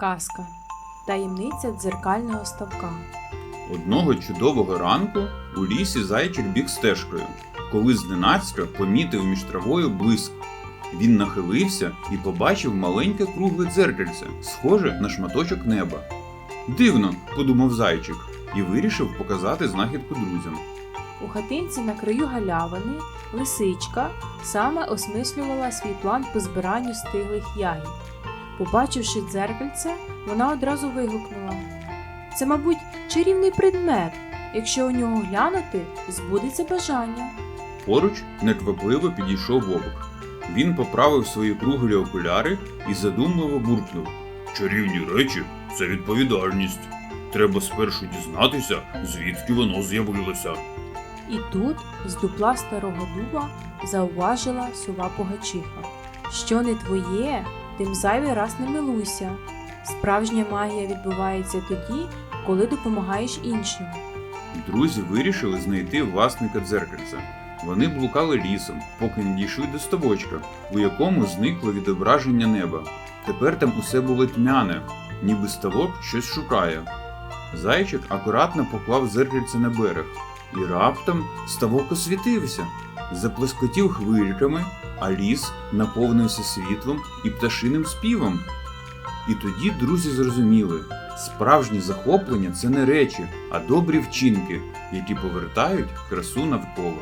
Казка. Таємниця дзеркального ставка. Одного чудового ранку у лісі зайчик біг стежкою, коли зненацька помітив між травою блиск. Він нахилився і побачив маленьке кругле дзеркальце, схоже на шматочок неба. Дивно, подумав зайчик, і вирішив показати знахідку друзям. У хатинці на краю галявини лисичка саме осмислювала свій план по збиранню стиглих ягід. Побачивши дзеркальце, вона одразу вигукнула: Це, мабуть, чарівний предмет. Якщо у нього глянути, збудеться бажання. Поруч неквапливо підійшов вовк. Він поправив свої круглі окуляри і задумливо буркнув: Чарівні речі це відповідальність. Треба спершу дізнатися, звідки воно з'явилося. І тут з дупла старого дуба зауважила сова погачиха. Що не твоє, тим зайвий раз не милуйся. Справжня магія відбувається тоді, коли допомагаєш іншим. Друзі вирішили знайти власника дзеркальця. Вони блукали лісом, поки не дійшли до ставочка, у якому зникло відображення неба. Тепер там усе було тьмяне, ніби ставок щось шукає. Зайчик акуратно поклав дзеркальце на берег, і раптом ставок освітився, заплескотів хвильками, а ліс наповнився світлом і пташиним співом. І тоді друзі зрозуміли, справжнє захоплення це не речі, а добрі вчинки, які повертають красу навколо.